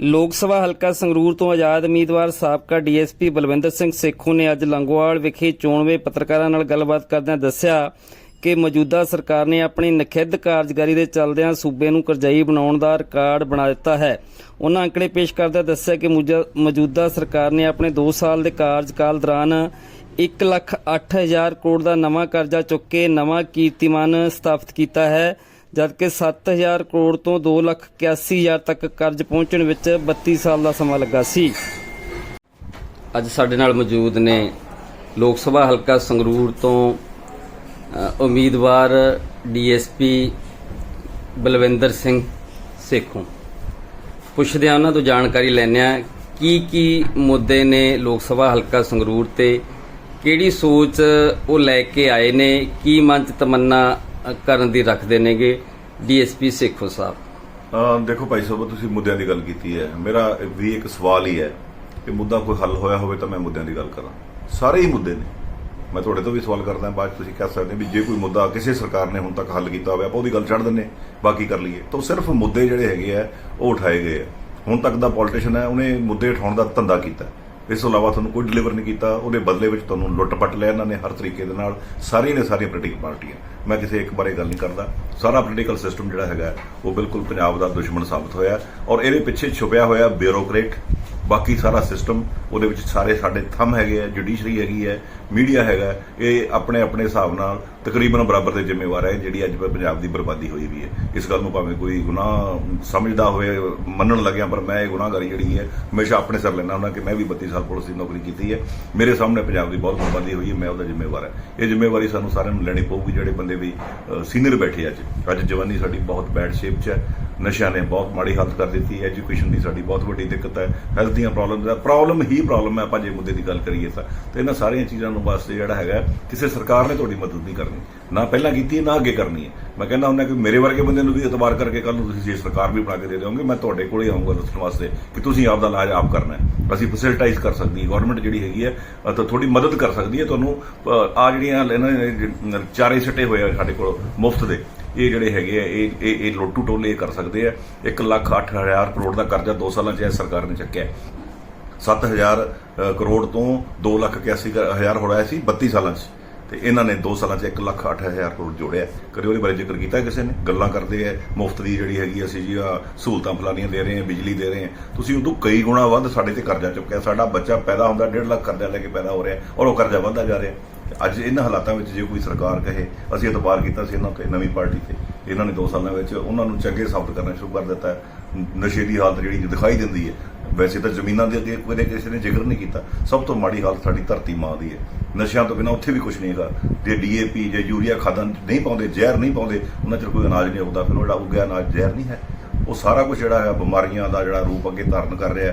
ਲੋਕ ਸਭਾ ਹਲਕਾ ਸੰਗਰੂਰ ਤੋਂ ਆਜ਼ਾਦ ਉਮੀਦਵਾਰ ਸਾਬਕਾ ਡੀਐਸਪੀ ਬਲਵਿੰਦਰ ਸਿੰਘ ਸੇਖੂ ਨੇ ਅੱਜ ਲੰਗੋਵਾਲ ਵਿਖੇ ਚੋਣਵੇਂ ਪੱਤਰਕਾਰਾਂ ਨਾਲ ਗੱਲਬਾਤ ਕਰਦਿਆਂ ਦੱਸਿਆ ਕਿ ਮੌਜੂਦਾ ਸਰਕਾਰ ਨੇ ਆਪਣੀ ਨਖਿੱਧ ਕਾਰਜਕਾਰੀ ਦੇ ਚੱਲਦਿਆਂ ਸੂਬੇ ਨੂੰ ਕਰਜ਼ਾਈ ਬਣਾਉਣ ਦਾ ਰਿਕਾਰਡ ਬਣਾ ਦਿੱਤਾ ਹੈ। ਉਹਨਾਂ ਅੰਕੜੇ ਪੇਸ਼ ਕਰਦਿਆਂ ਦੱਸਿਆ ਕਿ ਮੌਜੂ- ਮੌਜੂਦਾ ਸਰਕਾਰ ਨੇ ਆਪਣੇ 2 ਸਾਲ ਦੇ ਕਾਰਜਕਾਲ ਦੌਰਾਨ 1 ਲੱਖ 8000 ਕਰੋੜ ਦਾ ਨਵਾਂ ਕਰਜ਼ਾ ਚੁੱਕ ਕੇ ਨਵਾਂ ਕੀਰਤੀਮਾਨ ਸਥਾਪਿਤ ਕੀਤਾ ਹੈ। ਜਦਕਿ 7000 ਕਰੋੜ ਤੋਂ 2 ਲੱਖ 81000 ਤੱਕ ਕਰਜ਼ ਪਹੁੰਚਣ ਵਿੱਚ 32 ਸਾਲ ਦਾ ਸਮਾਂ ਲੱਗਾ ਸੀ। ਅੱਜ ਸਾਡੇ ਨਾਲ ਮੌਜੂਦ ਨੇ ਲੋਕ ਸਭਾ ਹਲਕਾ ਸੰਗਰੂਰ ਤੋਂ ਅ, ਉਮੀਦਵਾਰ ਡੀਐਸਪੀ ਬਲਵਿੰਦਰ ਸਿੰਘ ਸੇਖੋਂ। ਪੁੱਛਦੇ ਆ ਉਹਨਾਂ ਤੋਂ ਜਾਣਕਾਰੀ ਲੈਂਦੇ ਆ ਕੀ ਕੀ ਮੁੱਦੇ ਨੇ ਲੋਕ ਸਭਾ ਹਲਕਾ ਸੰਗਰੂਰ ਤੇ ਕਿਹੜੀ ਸੋਚ ਉਹ ਲੈ ਕੇ ਆਏ ਨੇ ਕੀ ਮਨ ਚ ਤਮੰਨਾ ਕਰਨ ਦੀ ਰੱਖਦੇ ਨੇਗੇ ਡੀਐਸਪੀ ਸੇਖੋਂ ਸਾਹਿਬ। ਅਹ ਦੇਖੋ ਭਾਈ ਸਾਹਿਬ, ਤੁਸੀਂ ਮੁੱਦਿਆਂ ਦੀ ਗੱਲ ਕੀਤੀ ਹੈ। ਮੇਰਾ ਵੀ ਇੱਕ ਸਵਾਲ ਹੀ ਹੈ ਕਿ ਮੁੱਦਾ ਕੋਈ ਹੱਲ ਹੋਇਆ ਹੋਵੇ ਤਾਂ ਮੈਂ ਮੁੱਦਿਆਂ ਦੀ ਗੱਲ ਕਰਾਂ। ਸਾਰੇ ਹੀ ਮੁੱਦੇ ਨੇ। ਮੈਂ ਤੁਹਾਡੇ ਤੋਂ ਵੀ ਸਵਾਲ ਕਰਦਾ, ਬਾਅਦ 'ਚ ਤੁਸੀਂ ਕਹਿ ਸਕਦੇ ਹੋ ਵੀ ਜੇ ਕੋਈ ਮੁੱਦਾ ਕਿਸੇ ਸਰਕਾਰ ਨੇ ਹੁਣ ਤੱਕ ਹੱਲ ਕੀਤਾ ਹੋਵੇ, ਆਪਾਂ ਉਹਦੀ ਗੱਲ ਛੱਡ ਦਿੰਨੇ ਬਾਕੀ ਕਰ ਲਈਏ। ਤਾਂ ਸਿਰਫ ਮੁੱਦੇ ਜਿਹੜੇ ਹੈਗੇ ਆ, ਉਹ ਉਠਾਏ ਗਏ ਆ। ਹੁਣ ਤੱਕ ਦਾ ਪੋਲੀਟੀਸ਼ੀਅਨ ਹੈ, ਉਹਨੇ ਮੁੱਦੇ ਉਠਾਉਣ ਦਾ ਧੰਦਾ ਕੀਤਾ। ਇਸ ਤੋਂ ਇਲਾਵਾ ਤੁਹਾਨੂੰ ਕੋਈ ਡਿਲੀਵਰ ਨਹੀਂ ਕੀਤਾ, ਉਹਦੇ ਬਦਲੇ ਵਿੱਚ ਤੁਹਾਨੂੰ ਲੁੱਟ-ਪੱਟ ਲਿਆ ਇਹਨਾਂ ਨੇ ਹਰ ਤਰੀਕੇ ਦੇ ਨਾਲ, ਸਾਰੀਆਂ ਨੇ ਸਾਰੀਆਂ ਪੋਲੀਟੀਕਲ ਪਾਰਟੀਆਂ ਮੈਂ ਕਿਸੇ ਇੱਕ ਬਾਰੇ ਗੱਲ ਨਹੀਂ ਕਰਦਾ। ਸਾਰਾ ਪੋਲੀਟੀਕਲ ਸਿਸਟਮ ਜਿਹੜਾ ਹੈਗਾ, ਉਹ ਬਿਲਕੁਲ ਪੰਜਾਬ ਦਾ ਦੁਸ਼ਮਣ ਸਾਬਤ ਹੋਇਆ ਔਰ ਇਹਦੇ ਪਿੱਛੇ ਛੁਪਿਆ ਹੋਇਆ ਬਿਊਰੋਕਰੇਟ ਬਾਕੀ ਸਾਰਾ ਸਿਸਟਮ ਉਹਦੇ ਵਿੱਚ ਸਾਰੇ ਸਾਡੇ ਥੰਮ ਹੈਗੇ ਆ ਜੁਡੀਸ਼ਰੀ ਹੈਗੀ ਹੈ ਮੀਡੀਆ ਹੈਗਾ ਇਹ ਆਪਣੇ ਆਪਣੇ ਹਿਸਾਬ ਨਾਲ ਤਕਰੀਬਨ ਬਰਾਬਰ ਦੇ ਜ਼ਿੰਮੇਵਾਰ ਹੈ ਜਿਹੜੀ ਅੱਜ ਪੰਜਾਬ ਦੀ ਬਰਬਾਦੀ ਹੋਈ ਵੀ ਹੈ। ਇਸ ਗੱਲ ਨੂੰ ਭਾਵੇਂ ਕੋਈ ਗੁਨਾਹ ਸਮਝਦਾ ਹੋਵੇ, ਮੰਨਣ ਲੱਗਿਆ, ਪਰ ਮੈਂ ਇਹ ਗੁਨਾਹਗਾਰੀ ਜਿਹੜੀ ਹੈ, ਹਮੇਸ਼ਾ ਆਪਣੇ ਸਿਰ ਲੈਣਾ ਹੁੰਦਾ ਕਿ ਮੈਂ ਵੀ 32 ਸਾਲ ਪੁਲਿਸ ਦੀ ਨੌਕਰੀ ਕੀਤੀ ਹੈ। ਮੇਰੇ ਸਾਹਮਣੇ ਪੰਜਾਬ ਦੀ ਬਹੁਤ ਬਰਬਾਦੀ ਹੋਈ ਹੈ, ਮੈਂ ਉਹਦਾ ਜ਼ਿੰਮੇਵਾਰ ਹੈ। ਇਹ ਜ਼ਿੰਮੇਵਾਰੀ ਸਾਨੂੰ ਸਾਰਿਆਂ ਨੂੰ ਲੈਣੀ ਪਊਗੀ, ਜਿਹੜੇ ਬੰਦੇ ਵੀ ਸੀਨੀਅਰ ਬੈਠੇ ਅੱਜ। ਅੱਜ ਜਵਾਨੀ ਸਾਡੀ ਬਹੁਤ ਬੈਡ ਸ਼ੇਪ 'ਚ ਹੈ। ਨਸ਼ਿਆਂ ਨੇ ਬਹੁਤ ਮਾੜੀ ਹਾਲਤ ਕਰ ਦਿੱਤੀ ਐਜੂਕੇਸ਼ਨ ਦੀ ਸਾਡੀ ਬਹੁਤ ਵੱਡੀ ਦਿੱਕਤ ਹੈ ਹੈਲਥ ਦੀਆਂ ਪ੍ਰੋਬਲਮਸ ਹੈ ਪ੍ਰੋਬਲਮ ਹੀ ਪ੍ਰੋਬਲਮ ਹੈ, ਆਪਾਂ ਜੇ ਮੁੱਦੇ ਦੀ ਗੱਲ ਕਰੀਏ ਤਾਂ। ਤੇ ਇਹਨਾਂ ਸਾਰੀਆਂ ਚੀਜ਼ਾਂ ਨੂੰ ਵਾਸਤੇ ਜਿਹੜਾ ਹੈਗਾ ਕਿਸੇ ਸਰਕਾਰ ਨੇ ਤੁਹਾਡੀ ਮਦਦ ਨਹੀਂ ਕਰਨੀ। ਨਾ ਪਹਿਲਾਂ ਕੀਤੀ ਹੈ ਨਾ ਅੱਗੇ ਕਰਨੀ ਹੈ। ਮੈਂ ਕਹਿੰਦਾ ਹੁੰਦਾ ਕਿ ਮੇਰੇ ਵਰਗੇ ਬੰਦੇ ਨੂੰ ਵੀ ਇਤਬਾਰ ਕਰਕੇ ਕੱਲ ਨੂੰ ਤੁਸੀਂ ਜੇ ਸਰਕਾਰ ਵੀ ਬਣਾ ਕੇ ਦੇ ਦਿਓਗੇ ਮੈਂ ਤੁਹਾਡੇ ਕੋਲ ਹੀ ਆਉਂਗਾ ਦੱਸਣ ਵਾਸਤੇ ਕਿ ਤੁਸੀਂ ਆਪ ਦਾ ਇਲਾਜ ਆਪ ਕਰਨਾ ਹੈ। ਅਸੀਂ ਫੈਸਿਲਿਟਾਈਜ਼ ਕਰ ਸਕਦੀ ਹੈ ਗਵਰਨਮੈਂਟ ਜਿਹੜੀ ਹੈਗੀ ਹੈ ਅ, ਤਾਂ ਥੋੜੀ ਮਦਦ ਕਰ ਸਕਦੀ ਹੈ। ਤੁਹਾਨੂੰ ਆ ਜਿਹੜੀਆਂ ਇਹਨਾਂ ਨੇ ਚਾਰੇ ਸੱਟੇ ਹੋਏ ਆ ਸਾਡੇ ਕੋਲ ਮੁਫਤ ਦੇ। ਇਹ ਜਿਹੜੇ ਹੈਗੇ ਆ ਇਹ ਇਹ ਇਹ ਲੋਟੂ ਟੋਲੇ ਕਰ ਸਕਦੇ ਆ। 1 ਲੱਖ 8000 ਕਰੋੜ ਦਾ ਕਰਜ਼ਾ 2 ਸਾਲਾਂ 'ਚ ਇਹ ਸਰਕਾਰ ਨੇ ਚੱਕਿਆ 7000 ਕਰੋੜ ਤੋਂ 2 ਲੱਖ 81 ਹਜ਼ਾਰ ਹੋਇਆ ਸੀ 32 ਸਾਲਾਂ 'ਚ। ਤੇ ਇਹਨਾਂ ਨੇ 2 ਸਾਲਾਂ 'ਚ 1 ਲੱਖ 8000 ਕਰੋੜ ਜੋੜਿਆ। ਕਦੇ ਉਹਦੇ ਬਾਰੇ ਜ਼ਿਕਰ ਕੀਤਾ ਕਿਸੇ ਨੇ? ਗੱਲਾਂ ਕਰਦੇ ਆ, ਮੁਫਤ ਦੀ ਜਿਹੜੀ ਹੈਗੀ ਅਸੀਂ ਜੀ ਆ ਸਹੂਲਤਾਂ ਫਲਾਨੀਆਂ ਦੇ ਰਹੇ ਆ, ਬਿਜਲੀ ਦੇ ਰਹੇ ਆ। ਤੁਸੀਂ ਉਦੋਂ ਕਈ ਗੁਣਾ ਵੱਧ ਸਾਡੇ ਤੇ ਕਰਜ਼ਾ ਚੁੱਕਿਆ। ਸਾਡਾ ਬੱਚਾ ਪੈਦਾ ਹੁੰਦਾ 1.5 ਲੱਖ ਕਰਜ਼ਾ ਲੈ ਕੇ ਪੈਦਾ ਹੋ ਰਿਹਾ ਔਰ ਉਹ ਕਰਜ਼ਾ ਵੱਧਦਾ ਜਾ ਰਿਹਾ। ਅੱਜ ਇਹਨਾਂ ਹਾਲਾਤਾਂ ਵਿੱਚ ਜੇ ਕੋਈ ਸਰਕਾਰ ਕਹੇ, ਅਸੀਂ ਇਤਬਾਰ ਕੀਤਾ ਸੀ ਇਹਨਾਂ ਤੇ ਨਵੀਂ ਪਾਰਟੀ ਤੇ। ਇਹਨਾਂ ਨੇ 2 ਸਾਲਾਂ ਵਿੱਚ ਉਹਨਾਂ ਨੂੰ ਚੰਗੇ ਸਾਬਤ ਕਰਨਾ ਸ਼ੁਰੂ ਕਰ ਦਿੱਤਾ। ਨਸ਼ੇ ਦੀ ਹਾਲਤ ਜਿਹੜੀ ਦਿਖਾਈ ਦਿੰਦੀ ਹੈ ਵੈਸੇ ਤਾਂ ਜ਼ਮੀਨਾਂ ਦੇ ਅੱਗੇ ਕੋਈ ਕਿਸੇ ਨੇ ਜ਼ਿਕਰ ਨਹੀਂ ਕੀਤਾ। ਸਭ ਤੋਂ ਮਾੜੀ ਹਾਲਤ ਸਾਡੀ ਧਰਤੀ ਮਾਂ ਦੀ ਹੈ। ਨਸ਼ਿਆਂ ਤੋਂ ਬਿਨਾਂ ਉੱਥੇ ਵੀ ਕੁਝ ਨਹੀਂ ਹੈਗਾ। ਜੇ ਡੀਏਪੀ, ਜੇ ਯੂਰੀਆ ਖਾਦਾਂ ਨਹੀਂ ਪਾਉਂਦੇ, ਜ਼ਹਿਰ ਨਹੀਂ ਪਾਉਂਦੇ, ਉਹਨਾਂ ਚਿਰ ਕੋਈ ਅਨਾਜ ਨਹੀਂ ਆਉਂਦਾ ਫਿਰ ਉਹ ਜਿਹੜਾ ਉੱਗਿਆ ਅਨਾਜ ਜ਼ਹਿਰ ਨਹੀਂ ਹੈ। ਉਹ ਸਾਰਾ ਕੁਝ ਜਿਹੜਾ ਹੈ, ਬਿਮਾਰੀਆਂ ਦਾ ਜਿਹੜਾ ਰੂਪ ਅੱਗੇ ਧਾਰਨ ਕਰ ਰਿਹਾ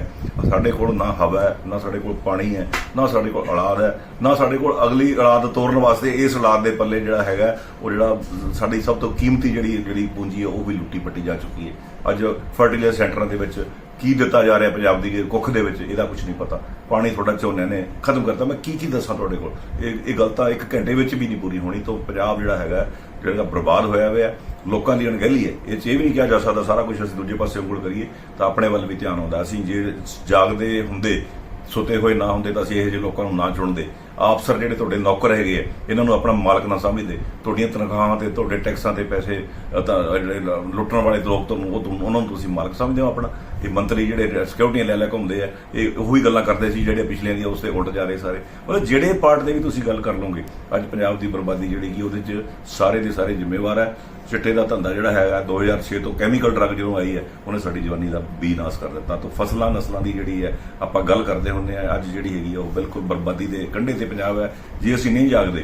ਸਾਡੇ ਕੋਲ ਨਾ ਹਵਾ ਹੈ, ਨਾ ਸਾਡੇ ਕੋਲ ਪਾਣੀ ਹੈ, ਨਾ ਸਾਡੇ ਕੋਲ ਔਲਾਦ ਹੈ, ਨਾ ਸਾਡੇ ਕੋਲ ਅਗਲੀ ਔਲਾਦ ਤੋਰਨ ਵਾਸਤੇ ਇਸ ਔਲਾਦ ਦੇ ਪੱਲੇ ਜਿਹੜਾ ਹੈਗਾ, ਉਹ ਜਿਹੜਾ ਸਾਡੀ ਸਭ ਤੋਂ ਕੀਮਤੀ ਜਿਹੜੀ ਜਿਹੜੀ ਪੂੰਜੀ ਹੈ, ਉਹ ਵੀ ਲੁੱਟੀ ਪੱਟੀ ਜਾ ਚੁੱਕੀ ਹੈ। ਅੱਜ ਫਰਟੀਲਾਈਜ਼ਰ ਸੈਂਟਰਾਂ ਦੇ ਵਿੱਚ ਕੀ ਦਿੱਤਾ ਜਾ ਰਿਹਾ ਪੰਜਾਬ ਦੀ ਕੁੱਖ ਦੇ ਵਿੱਚ, ਇਹਦਾ ਕੁਝ ਨਹੀਂ ਪਤਾ। ਪਾਣੀ ਤੁਹਾਡਾ ਝੋਨੇ ਨੇ ਖਤਮ ਕਰਤਾ। ਮੈਂ ਕੀ ਕੀ ਦੱਸਾਂ ਤੁਹਾਡੇ ਕੋਲ? ਇਹ ਇਹ ਗੱਲ ਤਾਂ ਇੱਕ ਘੰਟੇ ਵਿੱਚ ਵੀ ਨਹੀਂ ਪੂਰੀ ਹੋਣੀ। ਤਾਂ ਪੰਜਾਬ ਜਿਹੜਾ ਹੈਗਾ, ਜਿਹੜਾ ਬਰਬਾਦ ਹੋਇਆ ਹੋਇਆ, ਲੋਕਾਂ ਦੀ ਅਣਗਹਿਲੀ ਹੈ। ਇਹ ਚ ਇਹ ਵੀ ਨਹੀਂ ਕਿਹਾ ਜਾ ਸਕਦਾ, ਸਾਰਾ ਕੁਝ ਅਸੀਂ ਦੂਜੇ ਪਾਸੇ ਉਂਗਲ ਕਰੀਏ, ਤਾਂ ਆਪਣੇ ਵੱਲ ਵੀ ਧਿਆਨ ਆਉਂਦਾ। ਅਸੀਂ ਜੇ ਜਾਗਦੇ ਹੁੰਦੇ, ਸੁੱਤੇ ਹੋਏ ਨਾ ਹੁੰਦੇ, ਤਾਂ ਅਸੀਂ ਇਹੋ ਜਿਹੇ ਲੋਕਾਂ ਨੂੰ ਨਾ ਚੁਣਦੇ। ਆਫਸਰ ਜਿਹੜੇ ਤੁਹਾਡੇ ਨੌਕਰ ਹੈਗੇ ਆ, ਇਹਨਾਂ ਨੂੰ ਆਪਣਾ ਮਾਲਕ ਨਾ ਸਮਝਦੇ। ਤੁਹਾਡੀਆਂ ਤਨਖਾਹਾਂ ਤੇ, ਤੁਹਾਡੇ ਟੈਕਸਾਂ ਤੇ ਪੈਸੇ ਜਿਹੜੇ ਲੁੱਟਣ ਵਾਲੇ ਲੋਕ ਤੁਹਾਨੂੰ, ਉਹ ਉਹਨਾਂ ਨੂੰ ਤੁਸੀਂ ਮਾਲਕ ਸਮਝਦੇ ਹੋ ਆਪਣਾ। ਇਹ ਮੰਤਰੀ ਜਿਹੜੇ ਸਿਕਿਉਰਟੀਆਂ ਲੈ ਲੈ ਘੁੰਮਦੇ ਆ, ਇਹ ਉਹੀ ਗੱਲਾਂ ਕਰਦੇ ਸੀ ਜਿਹੜੇ ਪਿਛਲਿਆਂ ਦੀਆਂ ਉਸ ਤੇ ਉਲਟ ਜਾ ਰਹੇ ਸਾਰੇ। ਮਤਲਬ ਜਿਹੜੇ ਪਾਰਟ ਦੇ ਵੀ ਤੁਸੀਂ ਗੱਲ ਕਰ ਲਓਗੇ, ਅੱਜ ਪੰਜਾਬ ਦੀ ਬਰਬਾਦੀ ਜਿਹੜੀ ਕੀ ਉਹਦੇ 'ਚ ਸਾਰੇ ਦੇ ਸਾਰੇ ਜ਼ਿੰਮੇਵਾਰ ਹੈ ਚਿੱਟੇ ਦਾ ਧੰਦਾ ਜਿਹੜਾ ਹੈਗਾ 2006 ਤੋਂ ਕੈਮੀਕਲ ਡਰੱਗ ਜਦੋਂ ਆਈ ਹੈ, ਉਹਨੇ ਸਾਡੀ ਜਵਾਨੀ ਦਾ ਬੀ ਨਾਸ ਕਰ ਦਿੱਤਾ। ਤੋਂ ਫਸਲਾਂ ਨਸਲਾਂ ਦੀ ਜਿਹੜੀ ਹੈ, ਆਪਾਂ ਗੱਲ ਕਰਦੇ ਹੁੰਦੇ ਆ, ਅੱਜ ਜਿਹੜੀ ਹੈਗੀ ਆ, ਉਹ ਬਿਲਕੁਲ ਬਰਬਾਦੀ ਦੇ ਕੰਢੇ ਤੇ ਪੰਜਾਬ ਹੈ ਜੇ ਅਸੀਂ ਨਹੀਂ ਜਾਗਦੇ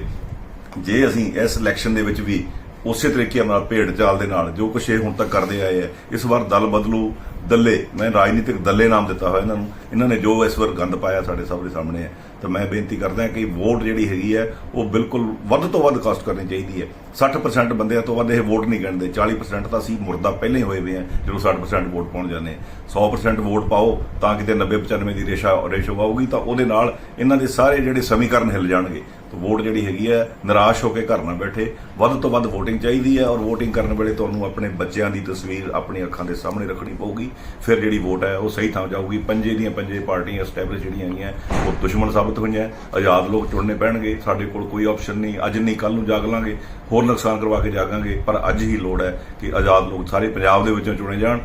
ਜੇ ਅਸੀਂ ਇਸ ਇਲੈਕਸ਼ਨ ਦੇ ਵਿੱਚ ਵੀ ਉਸੇ ਤਰੀਕੇ ਨਾਲ ਭੇਡ ਚਾਲ ਦੇ ਨਾਲ ਜੋ ਕੁਛ ਇਹ ਹੁਣ ਤੱਕ ਕਰਦੇ ਆਏ ਆ, ਇਸ ਵਾਰ ਦਲ ਬਦਲੂ, ਦੱਲੇ, ਮੈਂ ਰਾਜਨੀਤਿਕ ਦੱਲੇ ਨਾਮ ਦਿੱਤਾ ਹੋਇਆ ਇਹਨਾਂ ਨੂੰ। ਇਹਨਾਂ ਨੇ ਜੋ ਇਸ ਵਾਰ ਗੰਦ ਪਾਇਆ ਸਾਡੇ ਸਭ ਦੇ ਸਾਹਮਣੇ ਹੈ ਤਾਂ ਮੈਂ ਬੇਨਤੀ ਕਰਦਾ ਕਿ ਵੋਟ ਜਿਹੜੀ ਹੈਗੀ ਹੈ ਉਹ ਬਿਲਕੁਲ ਵੱਧ ਤੋਂ ਵੱਧ ਕਾਸਟ ਕਰਨੀ ਚਾਹੀਦੀ ਹੈ 60% ਬੰਦਿਆਂ ਤੋਂ ਵੱਧ ਇਹ ਵੋਟ ਨਹੀਂ ਗਿਣਦੇ। 40% ਤਾਂ ਅਸੀਂ ਮੁਰਦਾ ਪਹਿਲੇ ਹੀ ਹੋਏ ਵੇ ਆ, ਜਦੋਂ 60% ਵੋਟ ਪਾਉਣ ਜਾਂਦੇ ਹਾਂ। 100% ਵੋਟ ਪਾਓ ਤਾਂ ਕਿਤੇ 90 95 ਦੀ ਰੇਸ਼ਾ, ਰੇਸ਼ੋ ਆਊਗੀ ਤਾਂ ਉਹਦੇ ਨਾਲ ਇਹਨਾਂ ਦੇ ਸਾਰੇ ਜਿਹੜੇ ਸਮੀਕਰਨ ਹਿੱਲ ਜਾਣਗੇ। ਤਾਂ ਵੋਟ ਜਿਹੜੀ ਹੈਗੀ ਹੈ ਨਿਰਾਸ਼ ਹੋ ਕੇ ਘਰ ਨਾ ਬੈਠੇ। ਵੱਧ ਤੋਂ ਵੱਧ VOTING ਚਾਹੀਦੀ ਹੈ ਔਰ VOTING ਕਰਨ ਵੇਲੇ ਤੁਹਾਨੂੰ ਆਪਣੇ ਬੱਚਿਆਂ ਦੀ ਤਸਵੀਰ ਆਪਣੀ ਅੱਖਾਂ ਦੇ ਸਾਹਮਣੇ ਰੱਖਣੀ ਪਊਗੀ। ਫਿਰ ਜਿਹੜੀ ਵੋਟ ਹੈ, ਉਹ ਸਹੀ ਥਾਂ ਜਾਊਗੀ। ਪੰਜੇ ਦੀਆਂ ਪੰਜੇ ਪਾਰਟੀਆਂ ਐਸਟੈਬਲਿਸ਼ ਜਿਹੜੀਆਂ ਹੈਗੀਆਂ, ਉਹ ਦੁਸ਼ਮਣ ਸਾਬਤ ਹੋਈਆਂ। ਆਜ਼ਾਦ ਲੋਕ ਚੁਣਨੇ ਪੈਣਗੇ। ਸਾਡੇ ਕੋਲ ਕੋਈ ਆਪਸ਼ਨ ਨਹੀਂ। ਅੱਜ ਨਹੀਂ ਕੱਲ ਨੂੰ ਜਾਗ ਲਾਂਗੇ। ਹੋਰ ਨੁਕਸਾਨ ਕਰਵਾ ਕੇ ਜਾਗਾਂਗੇ। ਪਰ ਅੱਜ ਹੀ ਲੋੜ ਹੈ ਕਿ ਆਜ਼ਾਦ ਲੋਕ ਸਾਰੇ ਪੰਜਾਬ ਦੇ ਵਿੱਚੋਂ ਚੁਣੇ ਜਾਣ।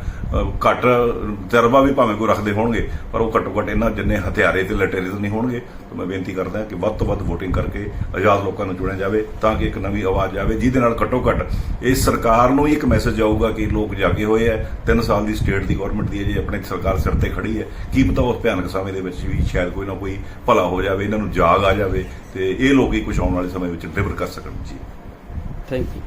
ਘੱਟ ਤਜਰਬਾ ਵੀ ਭਾਵੇਂ ਕੋਈ ਰੱਖਦੇ ਹੋਣਗੇ, ਪਰ ਉਹ ਘੱਟੋ ਘੱਟ ਇਹਨਾਂ ਜਿੰਨੇ ਹਥਿਆਰੇ ਤੇ ਲਟੇਰੇ ਤਾਂ ਨਹੀਂ ਹੋਣਗੇ। ਤਾਂ ਮੈਂ ਬੇਨਤੀ ਕਰਦਾ ਕਿ ਵੱਧ ਤੋਂ ਵੱਧ ਵੋਟਿੰਗ ਕਰਕੇ ਆਜ਼ਾਦ ਲੋਕਾਂ ਨੂੰ ਚੁਣਿਆ ਜਾਵੇ, ਤਾਂ ਕਿ ਇੱਕ ਨਵੀਂ ਆਵਾਜ਼ ਆਵੇ, ਜਿਹਦੇ ਨਾਲ ਘੱਟੋ ਘੱਟ ਇਸ ਸਰਕਾਰ ਨੂੰ ਹੀ ਇੱਕ ਮੈਸੇਜ ਜਾਊਗਾ ਕਿ ਲੋਕ ਜਾਗੇ ਹੋਏ ਹੈ 3 ਸਾਲ ਦੀ ਸਟੇਟ ਦੀ ਗਵਰਨਮੈਂਟ ਦੀ ਹੈ ਜੇ ਆਪਣੀ ਸਰਕਾਰ ਸਿਰ ਤੇ ਖੜੀ ਹੈ। ਕੀ ਪਤਾ ਉਸ ਭਿਆਨਕ ਸਮੇਂ ਦੇ ਵਿੱਚ ਵੀ ਸ਼ਾਇਦ ਕੋਈ ਨਾ ਕੋਈ ਭਲਾ ਹੋ ਜਾਵੇ, ਇਹਨਾਂ ਨੂੰ ਜਾਗ ਆ ਜਾਵੇ ਤੇ ਇਹ ਲੋਕ ਹੀ ਕੁਝ ਆਉਣ ਵਾਲੇ ਸਮੇਂ ਵਿੱਚ ਡਿਲੀਵਰ ਕਰ ਸਕਣ ਜੀ। Thank you